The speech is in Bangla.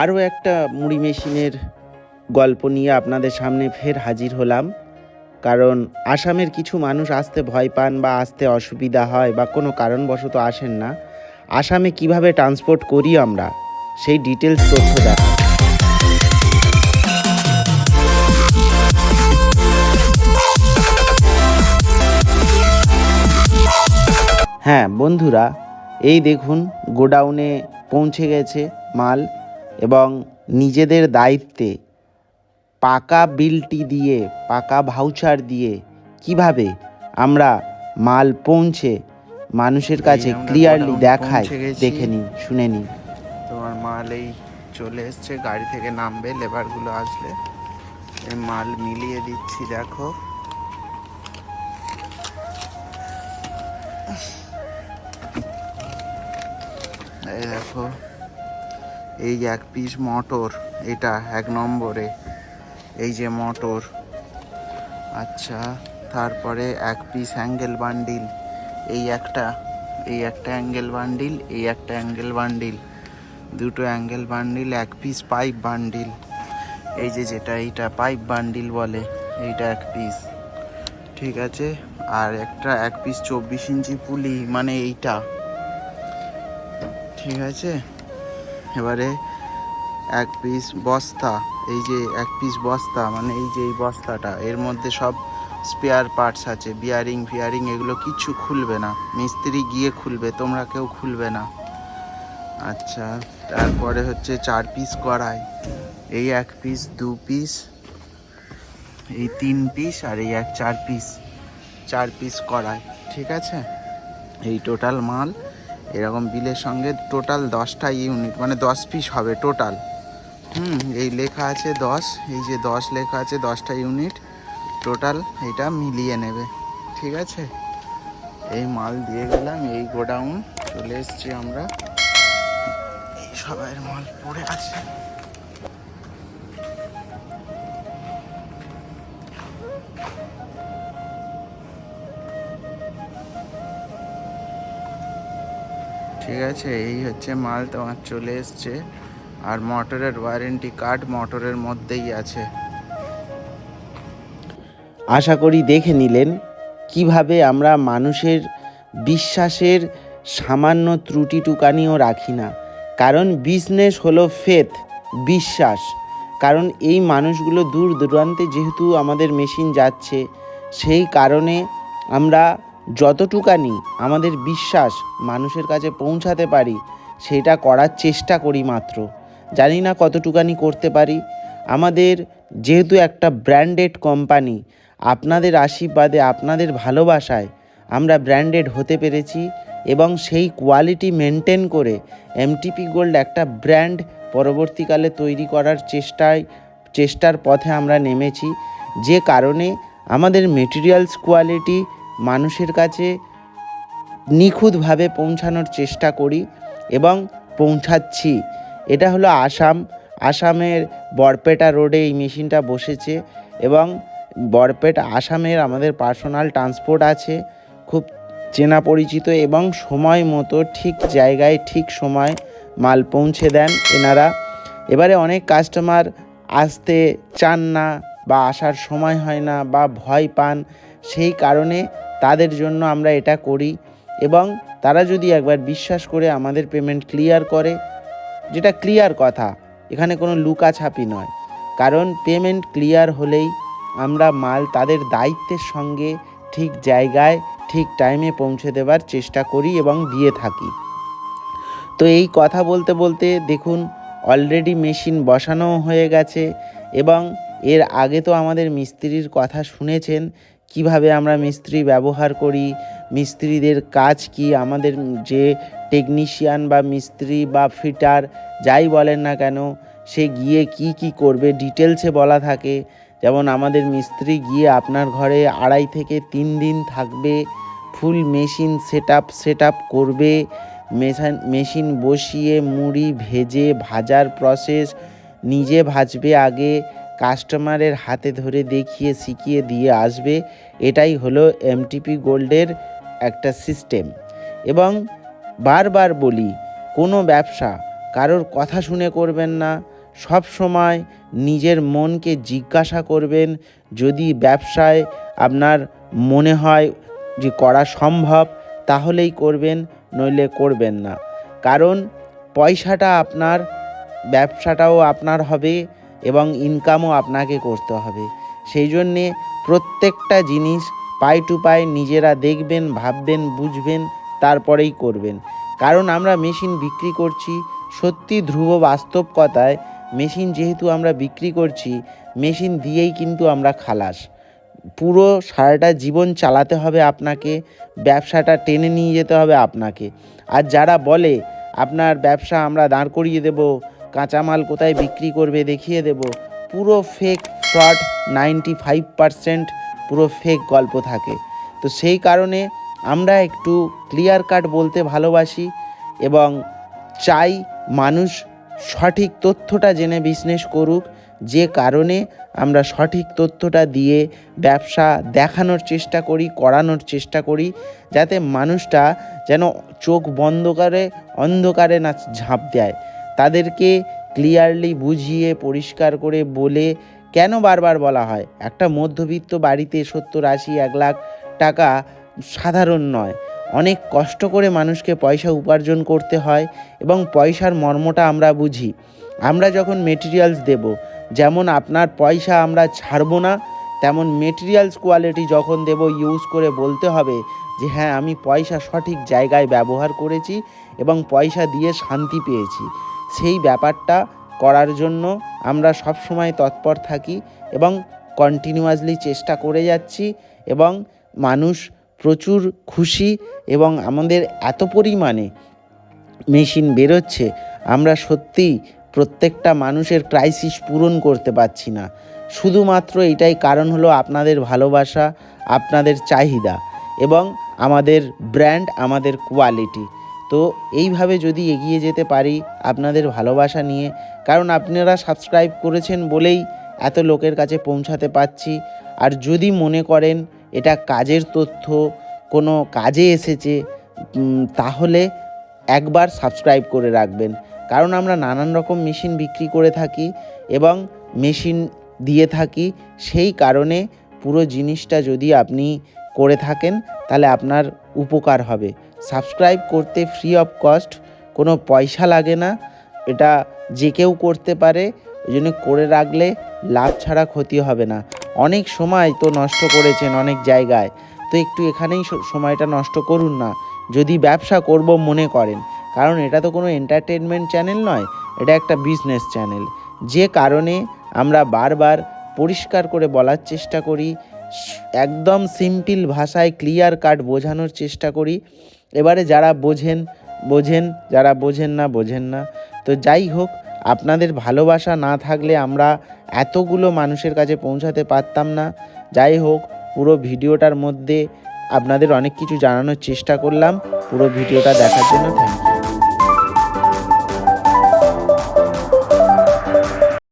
আরও একটা মুড়ি মেশিনের গল্প নিয়ে আপনাদের সামনে ফের হাজির হলাম। কারণ আসামের কিছু মানুষ আসতে ভয় পান বা আসতে অসুবিধা হয় বা কোনো কারণবশত আসেন না। আসামে কীভাবে ট্রান্সপোর্ট করি আমরা, সেই ডিটেলস তথ্য দেখা হ্যাঁ বন্ধুরা, এই দেখুন, গোডাউনে পৌঁছে গেছে মাল। এবং নিজেদের দায়িত্বে পাকা বিলটি দিয়ে পাকা ভাউচার দিয়ে কীভাবে আমরা মাল পৌঁছে মানুষের কাছে ক্লিয়ারলি দেখায় দেখে নিন শুনে নিন তোমার মাল এই চলে এসছে গাড়ি থেকে নামবে লেবারগুলো আসলে। এই মাল মিলিয়ে দিচ্ছি দেখো। এই দেখো। এই এক পিস মটর এটা এক নম্বরে। এই যে মটর আচ্ছা তারপরে এক পিস অ্যাঙ্গেল বান্ডিল এই একটা এই একটা অ্যাঙ্গেল বান্ডিল এই একটা অ্যাঙ্গেল বান্ডিল দুটো অ্যাঙ্গেল বান্ডিল এক পিস পাইপ বান্ডিল এই যে যেটা এইটা পাইপ বান্ডিল বলে, এইটা এক পিস ঠিক আছে? আর একটা এক পিস চব্বিশ ইঞ্চি পুলি মানে এইটা, ঠিক আছে? এবারে এক পিস বস্তা, এই যে এক পিস বস্তা মানে এই যে এই বস্তাটা, এর মধ্যে সব স্পেয়ার পার্টস আছে বিয়ারিং ফিয়ারিং এগুলো কিছু খুলবে না। মিস্ত্রি গিয়ে খুলবে, তোমরা কেউ খুলবে না। আচ্ছা তারপরে হচ্ছে চার পিস কড়াই, এই এক পিস দু পিস এই তিন পিস আর এই এক চার পিস চার পিস কড়াই, ঠিক আছে? এই টোটাল মাল। এরকম বিলের সঙ্গে টোটাল দশটা ইউনিট মানে দশ পিস হবে টোটাল হুম, এই লেখা আছে দশ, এই যে দশ লেখা আছে দশটা ইউনিট টোটাল এটা মিলিয়ে নেবে। ঠিক আছে? এই মাল দিয়ে গেলাম, এই গোডাউন চলে এসছি আমরা। এই সবাইয়ের মাল পড়ে আছে। ঠিক আছে, এই হচ্ছে মাল তোমার চলে এসছে। আর মোটরের ওয়ারেন্টি কার্ড মোটরের মধ্যেই আছে। আশা করি দেখে নিলেন কীভাবে আমরা মানুষের বিশ্বাসের সামান্য ত্রুটিটুকানিও রাখি না। কারণ বিজনেস হলো ফেথ বিশ্বাস। কারণ এই মানুষগুলো দূর দূরান্তে যেহেতু আমাদের মেশিন যাচ্ছে, সেই কারণে আমরা যতটুকানি আমাদের বিশ্বাস মানুষের কাছে পৌঁছাতে পারি, সেটা করার চেষ্টা করি মাত্র। জানি না কতটুকানি করতে পারি। আমাদের যেহেতু একটা ব্র্যান্ডেড কোম্পানি, আপনাদের আশীর্বাদে, আপনাদের ভালোবাসায় আমরা ব্র্যান্ডেড হতে পেরেছি এবং সেই কোয়ালিটি মেনটেন করে এমটিপি গোল্ড একটা ব্র্যান্ড পরবর্তীকালে তৈরি করার চেষ্টায়, চেষ্টার পথে আমরা নেমেছি। যে কারণে আমাদের মেটেরিয়ালস কোয়ালিটি মানুষের কাছে নিখুঁতভাবে পৌঁছানোর চেষ্টা করি এবং পৌঁছাচ্ছি। এটা হলো আসাম। আসামের বরপেটা রোডে এই মেশিনটা বসেছে এবং বরপেটা আসামের আমাদের পার্সোনাল ট্রান্সপোর্ট আছে, খুব চেনা পরিচিত এবং সময় মতো ঠিক জায়গায় ঠিক সময় মাল পৌঁছে দেন এনারা। এবারে অনেক কাস্টমার আসতে চান না বা আসার সময় হয় না বা ভয় পান সেই কারণে তাদের জন্য আমরা এটা করি এবং তারা যদি একবার বিশ্বাস করে আমাদের পেমেন্ট ক্লিয়ার করে, যেটা ক্লিয়ার কথা, এখানে কোনো লুকাছাপি নয়। কারণ পেমেন্ট ক্লিয়ার হলেই আমরা মাল তাদের দায়িত্বের সঙ্গে ঠিক জায়গায়, ঠিক টাইমে পৌঁছে দেওয়ার চেষ্টা করি এবং দিয়ে থাকি। তো এই কথা বলতে বলতে দেখুন অলরেডি মেশিন বসানো হয়ে গেছে এবং এর আগে তো আমাদের মিস্ত্রির কথা শুনেছেন কীভাবে আমরা মিস্ত্রি ব্যবহার করি, মিস্ত্রিদের কাজ কি, আমাদের যে টেকনিশিয়ান বা মিস্ত্রি বা ফিটার যাই বলেন না কেন, সে গিয়ে কি কি করবে ডিটেলসে বলা থাকে। যেমন আমাদের মিস্ত্রি গিয়ে আপনার ঘরে আড়াই থেকে তিন দিন থাকবে full machine set up set up করবে মেশান মেশিন বসিয়ে, মুড়ি, ভেজে, ভাজার প্রসেস নিজে ভাজবে আগে কাস্টমারের হাতে ধরে দেখিয়ে শিখিয়ে দিয়ে আসবে। এটাই হলো এমটিপি গোল্ডের একটা সিস্টেম। এবং বারবার বলি, কোনো ব্যবসা কারোর কথা শুনে করবেন না। সব সময় নিজের মনকে জিজ্ঞাসা করবেন, যদি ব্যবসায় আপনার মনে হয় যে করা সম্ভব, তাহলেই করবেন, নইলে করবেন না। কারণ পয়সাটা আপনার, ব্যবসাটাও আপনার হবে। এবং ইনকামও আপনাকে করতে হবে। সেই জন্যে প্রত্যেকটা জিনিস পাই টু পাই নিজেরা দেখবেন, ভাববেন, বুঝবেন, তারপরেই করবেন। কারণ আমরা মেশিন বিক্রি করছি সত্যি ধ্রুব বাস্তব কথায় মেশিন যেহেতু আমরা বিক্রি করছি মেশিন দিয়েই কিন্তু আমরা খালাস। পুরো সারাটা জীবন চালাতে হবে আপনাকে, ব্যবসাটা টেনে নিয়ে যেতে হবে আপনাকে। আর যারা বলে, আপনার ব্যবসা আমরা দাঁড় করিয়ে দেব কাঁচামাল কোথায় বিক্রি করবে দেখিয়ে দেব। পুরো fake fraud ninety five percent পুরো ফেক গল্প থাকে। তো সেই কারণে আমরা একটু ক্লিয়ার কাট বলতে ভালোবাসি এবং চাই মানুষ সঠিক তথ্যটা জেনে বিজনেস করুক। যে কারণে আমরা সঠিক তথ্যটা দিয়ে ব্যবসা দেখানোর চেষ্টা করি, করানোর চেষ্টা করি, যাতে মানুষটা যেন চোখ বন্ধ করে অন্ধকারে না ঝাঁপ দেয়। তাদেরকে ক্লিয়ারলি বুঝিয়ে, পরিষ্কার করে বলে কেন বারবার বলা হয়? একটা মধ্যবিত্ত বাড়িতে সত্তর আশি, এক লাখ টাকা সাধারণ নয়। অনেক কষ্ট করে মানুষকে পয়সা উপার্জন করতে হয় এবং পয়সার মর্মটা আমরা বুঝি। আমরা যখন মেটেরিয়ালস দেব, যেমন আপনার পয়সা আমরা ছাড়বো না, তেমন মেটেরিয়ালস কোয়ালিটি যখন দেব ইউজ করে বলতে হবে যে হ্যাঁ আমি পয়সা সঠিক জায়গায় ব্যবহার করেছি এবং পয়সা দিয়ে শান্তি পেয়েছি। সেই ব্যাপারটা করার জন্য আমরা সব সময় তৎপর থাকি এবং কন্টিনিউয়াসলি চেষ্টা করে যাচ্ছি এবং মানুষ প্রচুর খুশি এবং আমাদের এত পরিমাণে মেশিন বেরোচ্ছে, আমরা সত্যিই প্রত্যেকটা মানুষের ক্রাইসিস পূরণ করতে পারছি না। শুধুমাত্র এটাই কারণ হলো আপনাদের ভালোবাসা, আপনাদের চাহিদা এবং আমাদের ব্র্যান্ড আমাদের কোয়ালিটি তো এইভাবে যদি এগিয়ে যেতে পারি আপনাদের ভালোবাসা নিয়ে, কারণ আপনারা সাবস্ক্রাইব করেছেন বলেই এত লোকের কাছে পৌঁছাতে পারছি। আর যদি মনে করেন এটা কাজের তথ্য, কোনো কাজে এসেছে তাহলে একবার সাবস্ক্রাইব করে রাখবেন। কারণ আমরা নানান রকম মেশিন বিক্রি করে থাকি এবং মেশিন দিয়ে থাকি, সেই কারণে পুরো জিনিসটা যদি আপনি করে থাকেন, তাহলে আপনার উপকার হবে। সাবস্ক্রাইব করতে ফ্রি অফ কস্ট কোনো পয়সা লাগে না। এটা যে কেউ করতে পারে ওই জন্য করে রাখলে লাভ ছাড়া ক্ষতি হবে না। অনেক সময় তো নষ্ট করেছেন অনেক জায়গায়, তো একটু এখানেই সময়টা নষ্ট করুন না। যদি ব্যবসা করব মনে করেন, কারণ এটা তো কোনো এন্টারটেনমেন্ট চ্যানেল নয়, এটা একটা বিজনেস চ্যানেল যে কারণে আমরা বারবার পরিষ্কার করে বলার চেষ্টা করি, একদম সিম্পল ভাষায় ক্লিয়ার কাট বোঝানোর চেষ্টা করি। এবারে যারা বোঝেন বোঝেন, যারা বোঝেন না বোঝেন না। তো যাই হোক, আপনাদের ভালোবাসা না থাকলে আমরা এতগুলো মানুষের কাছে পৌঁছাতে পারতাম না। যাই হোক, পুরো ভিডিওটার মধ্যে আপনাদের অনেক কিছু জানানোর চেষ্টা করলাম। পুরো ভিডিওটা দেখার জন্য থ্যাংক ইউ